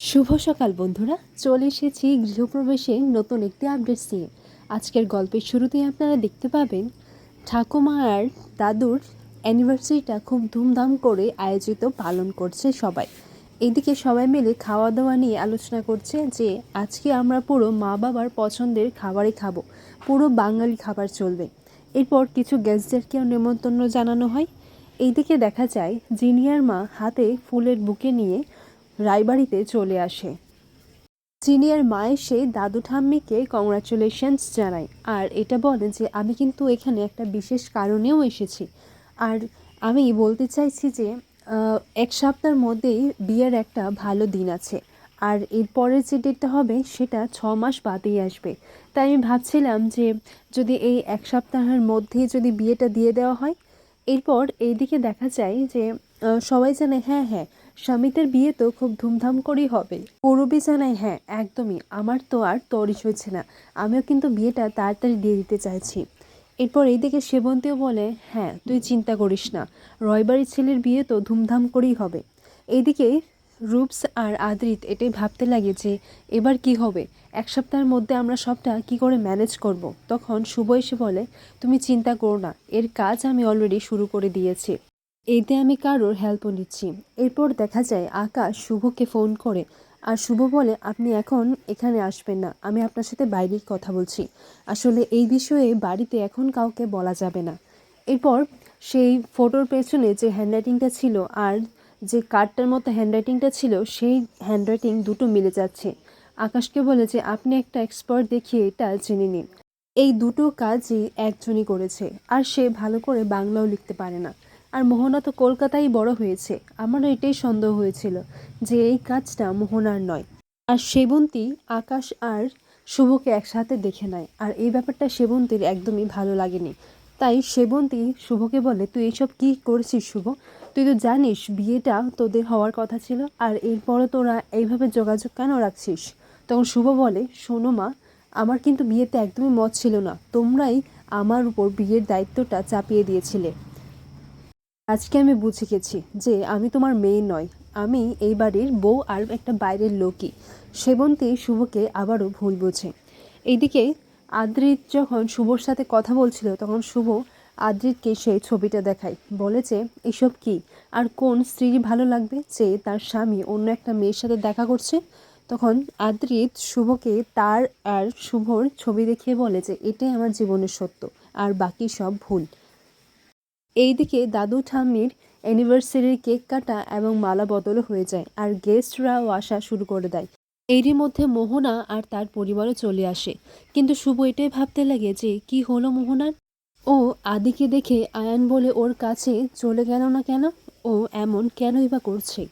শুভ সকাল বন্ধুরা, চলে এসেছি গৃহপ্রবেশে নতুন একটি আপডেট নিয়ে। আজকের গল্পের শুরুতেই আপনারা দেখতে পাবেন, ঠাকুমা আর দাদুর অ্যানিভার্সারিটা খুব ধুমধাম করে আয়োজিত, পালন করছে সবাই। এদিকে সবাই মিলে খাওয়া দাওয়া নিয়ে আলোচনা করছে যে, আজকে আমরা পুরো মা বাবার পছন্দের খাবারই খাব, পুরো বাঙালি খাবার চলবে। এরপর কিছু গেস্টদেরকেও নেমন্তন্ন জানানো হয়। এইদিকে দেখা যায় জিনিয়ার মা হাতে ফুলের বুকে নিয়ে রায়বাড়িতে চলে আসে। সিনিয়র মা এসে দাদু ঠাম্মিকে কংগ্রাচুলেশনস জানায়। আর এটা বলে যে, আমি কিন্তু এখানে একটা বিশেষ কারণেও এসেছি। আর আমি বলতে চাইছি যে এক সপ্তাহের মধ্যেই বিয়ের একটা ভালো দিন আছে। আর এরপরের যে ডেটটা হবে, সেটা ছ মাস বাদেই আসবে। তাই আমি ভাবছিলাম যে, যদি এই এক সপ্তাহের মধ্যেই যদি বিয়েটা দিয়ে দেওয়া হয়, এরপর এইদিকে দেখা যায় যে সবাই জানে হ্যাঁ হ্যাঁ স্বামীদের বিয়ে তো খুব ধুমধাম করেই হবে। পূরবী জানায় হ্যাঁ একদমই। আমার তো আর তরিস হচ্ছে না। আমিও কিন্তু বিয়েটা তাড়াতাড়ি দিয়ে দিতে চাইছি। এরপর এইদিকে সেবন্তীও বলে হ্যাঁ তুই চিন্তা করিস না। রয়বাড়ির ছেলের বিয়ে তো ধুমধাম করেই হবে। এইদিকে রূপস আর আদ্রিত এটাই ভাবতে লাগে যে, এবার কি হবে? এক সপ্তাহের মধ্যে আমরা সবটা কি করে ম্যানেজ করব। তখন শুভ এসে বলে, তুমি চিন্তা করো না। এর কাজ আমি অলরেডি শুরু করে দিয়েছি। এতে আমি কারোর হেল্পও নিচ্ছি। এরপর দেখা যায় আকাশ শুভকে ফোন করে, আর শুভ বলে, আপনি এখন এখানে আসবেন না। আমি আপনার সাথে বাইরেই কথা বলছি। আসলে এই বিষয়ে বাড়িতে এখন কাউকে বলা যাবে না। এরপর সেই ফটোর পেছনে যে হ্যান্ডরাইটিংটা ছিল আর যে কার্ডটার মতো হ্যান্ডরাইটিংটা ছিল, সেই হ্যান্ডরাইটিং দুটো মিলে যাচ্ছে। আকাশকে বলে যে, আপনি একটা এক্সপার্ট দেখিয়ে এটা জেনে নিন। এই দুটো কাজই একজনই করেছে। আর সে ভালো করে বাংলাও লিখতে পারে না। আর মোহনা তো কলকাতায় বড় হয়েছে। আমারও এটাই সন্দেহ হয়েছিল যে এই কাজটা মোহনার নয়। আর সেবন্তী, আকাশ আর শুভকে একসাথে দেখে নেয়। আর এই ব্যাপারটা সেবন্তীর একদমই ভালো লাগেনি। তাই সেবন্তী শুভকে বলে, তুই এইসব কী করেছিস শুভ? তুই তো জানিস বিয়েটা তোদের হওয়ার কথা ছিল, আর এরপরও তোরা এইভাবে যোগাযোগ কেন রাখছিস? তখন শুভ বলে, শোনো মা, আমার কিন্তু বিয়েতে একদমই মত ছিল না। তোমরাই আমার উপর বিয়ের দায়িত্বটা চাপিয়ে দিয়েছিলে। আজকে আমি বুঝে গেছি যে আমি তোমার মেয়ে নয় আমি এই বাড়ির বউ আর একটা বাইরের লোকই। সেবন্তী শুভকে আবারও ভুল বোঝে। এইদিকে আদ্রিত যখন শুভর সাথে কথা বলছিল, তখন শুভ আদ্রিতকে সেই ছবিটা দেখায়। বলে যে, এসব কি? আর কোন স্ত্রীর ভালো লাগবে যে তার স্বামী অন্য একটা মেয়ের সাথে দেখা করছে? তখন আদ্রিত শুভকে তার আর শুভর ছবি দেখিয়ে বলে যে, এটাই আমার জীবনের সত্য। আর বাকি সব ভুল। এইদিকে দাদু ঠাম্মির অ্যানিভার্সারির কেক কাটা এবং মালা বদলও হয়ে যায় আর গেস্টরাও আসা শুরু করে দেয়। এরই মধ্যে মোহনা আর তার পরিবারও চলে আসে। কিন্তু শুভ এটাই ভাবতে লাগে যে, কি হলো মোহনার? ও আদিকে দেখে আয়ান বলে ওর কাছে চলে গেল না কেন? ও এমন কেনই বা করছে?